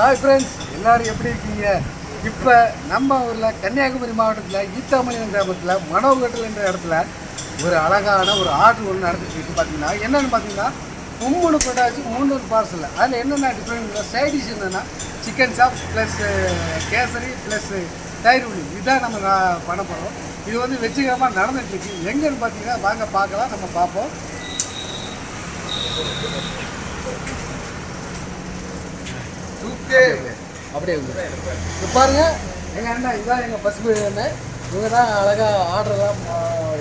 Hi friends எல்லாரும் எப்படி இருக்கீங்க? இப்போ நம்ம ஊரில் கன்னியாகுமரி மாவட்டத்தில் ஈத்தாமணி கிராமத்தில் மனோகட்டல் என்ற இடத்துல ஒரு அழகான ஒரு ஆர்டர் ஒன்று நடந்துட்டு இருக்கு பார்த்தீங்கன்னா என்னென்னு பார்த்தீங்கன்னா மூணு கொட்டாச்சு மூணு பார்சல் அதில் என்னென்ன டிஃப்ரெண்ட் சைடிஷ் என்னென்னா chicken chop plus kesari plus தயிர் உளி இதுதான் நம்ம நான் பண்ண போகிறோம் இது வந்து வெற்றிகரமாக நடந்துட்டு இருக்கு. எங்கேன்னு பார்த்தீங்கன்னா வாங்க பார்க்கலாம் நம்ம பார்ப்போம். அப்படியே இப்போ பாருங்க எங்கள் அண்ணன் இதான் எங்கள் பசுமை அண்ணன் இவங்க தான் அழகாக ஆர்டர்லாம்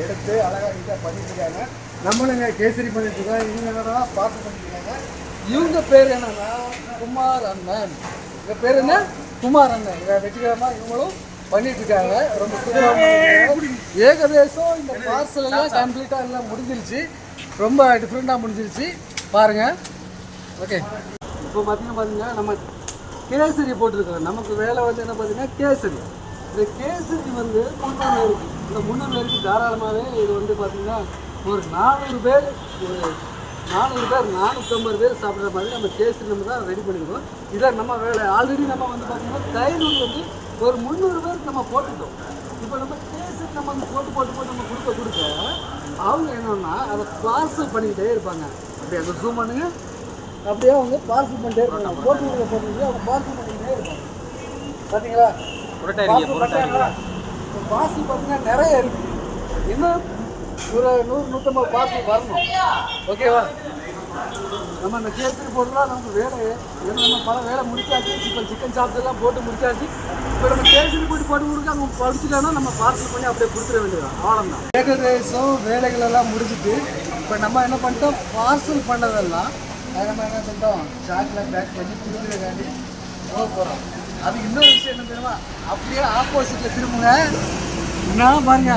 எடுத்து அழகாக இதாக பண்ணிட்டு இருக்காங்க. நம்மளும் கேசரி பண்ணிட்டு இருக்கோம். இவங்க தான் பார்த்து பண்ணிட்டு இவங்க பேர் என்னன்னா குமார் அண்ணன். இவங்க பேர் என்ன? குமார் அண்ணன். இவங்க வெற்றிகரமாக இவங்களும் பண்ணிட்டு இருக்காங்க. ரொம்ப ஏகதேசம் இந்த பார்சல் எல்லாம் கம்ப்ளீட்டாக எல்லாம் முடிஞ்சிருச்சு. ரொம்ப டிஃப்ரெண்ட்டாக முடிஞ்சிருச்சு. பாருங்கள் ஓகே இப்போ பார்த்தீங்கன்னா பார்த்தீங்கன்னா நம்ம கேசரி போட்டிருக்கோம் நமக்கு வேலை வந்து என்ன பார்த்தீங்கன்னா கேசரி. இந்த கேசரி வந்து முன்னூறு இருக்குது இந்த முன்னூறு இருக்குது தாராளமாகவே இது வந்து பார்த்திங்கன்னா ஒரு நானூறு பேர் ஒரு நானூறு பேர் நானூற்றம்பது பேர் சாப்பிட்ற மாதிரி நம்ம கேசரி நம்ம தான் ரெடி பண்ணியிருக்கோம் இதான் நம்ம வேலை ஆல்ரெடி நம்ம வந்து பார்த்தீங்கன்னா தைனூர் வந்து ஒரு முந்நூறு பேருக்கு நம்ம போட்டுட்டோம். இப்போ நம்ம கேசரி நம்ம வந்து போட்டு போட்டு போட்டு நம்ம கொடுக்க கொடுக்க அவங்க என்னன்னா அதை பார்சல் பண்ணிக்கிட்டே இருப்பாங்க. அப்படியே அந்த ஜூம் பண்ணுங்கள் அப்படியே அவங்க பார்சல் பண்ணிட்டே இருப்பாங்க. போட்டு போட்டு அவங்க பார்சல் பண்ணிக்கிட்டே இருப்பாங்க. பார்த்தீங்களா? பார்சல் பார்த்தீங்கன்னா நிறைய இருக்கு. இன்னும் ஒரு நூறு நூற்றம்பது பார்சல் வரணும். ஓகேவா நம்ம இந்த கேசரி போட்டுலாம் நமக்கு வேலை. ஏன்னா நம்ம பல வேலை முடிச்சாச்சு. இப்போ சிக்கன் சாப்ஸ் எல்லாம் போட்டு முடிச்சாச்சு. இப்போ நம்ம கேசரி போட்டு போட்டு கொடுக்க அவங்க படிச்சுட்டோம்னா நம்ம பார்சல் பண்ணி அப்படியே கொடுத்துட வேண்டியதான் அவ்வளோதான் ஏகதேசம் வேலைகள் எல்லாம் முடிஞ்சுட்டு இப்போ நம்ம என்ன பண்ணிட்டோம்? பார்சல் பண்ணதெல்லாம் அதை நம்ம என்ன பண்ணிட்டோம் சாக்லேட் பேக் பண்ணி கொடுக்குறதுக்காண்டி போக போகிறோம் அது இன்னொரு விஷயம் என்ன தெரியுமா அப்படியே ஆப்போசிட்டில் திரும்புங்க என்ன பாருங்க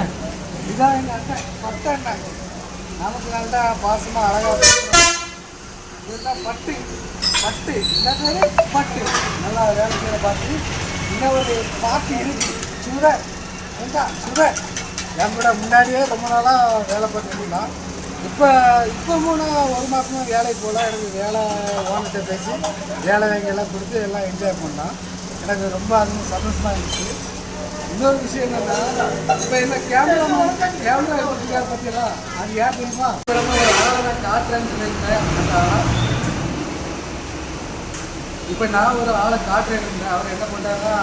இதான் எங்கள் அண்ணன் பட்டு. அண்ணன் நமக்கு நல்லா பாசமாக அழகாக இதுதான் பட்டு பட்டு என்ன பட்டு நல்லா வேலை செய்கிற பாட்டு இன்னும் ஒரு பாட்டு இருக்கு சுர எங்க என் கூட முன்னாடியே ரொம்ப நாளாக வேலை பார்த்துருந்தான் இப்போ இப்போ மூணு ஒரு மாதமாக வேலைக்கு போகல எனக்கு வேலை ஓனர்கிட்ட பேசி வேலை வாங்கி கொடுத்து எல்லாம் என்ஜாய் பண்ணான் எனக்கு ரொம்ப அதுவும் சந்தோஷமாக இருந்துச்சு. இன்னொரு விஷயம் என்னென்னா இப்போ என்ன கேமரா கேமரா எடுத்துருக்காரு பார்த்தீங்களா அது ஏன் தெரியுமா இப்ப ஒரு ஆளை காட்டுறேன்னு சொல்லியிருந்தேன் இப்போ நான் ஒரு ஆளை காட்டுறேன் இருந்தேன் அவர் என்ன பண்ணாருன்னா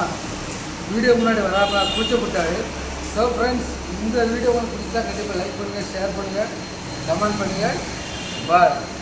வீடியோ முன்னாடி வராம கூச்சப்பட்டாரு ஸோ ஃப்ரெண்ட்ஸ் இந்த வீடியோ உங்களுக்கு பிடிச்சா கண்டிப்பாக லைக் பண்ணுங்கள் ஷேர் பண்ணுங்கள் दमन पनीर बस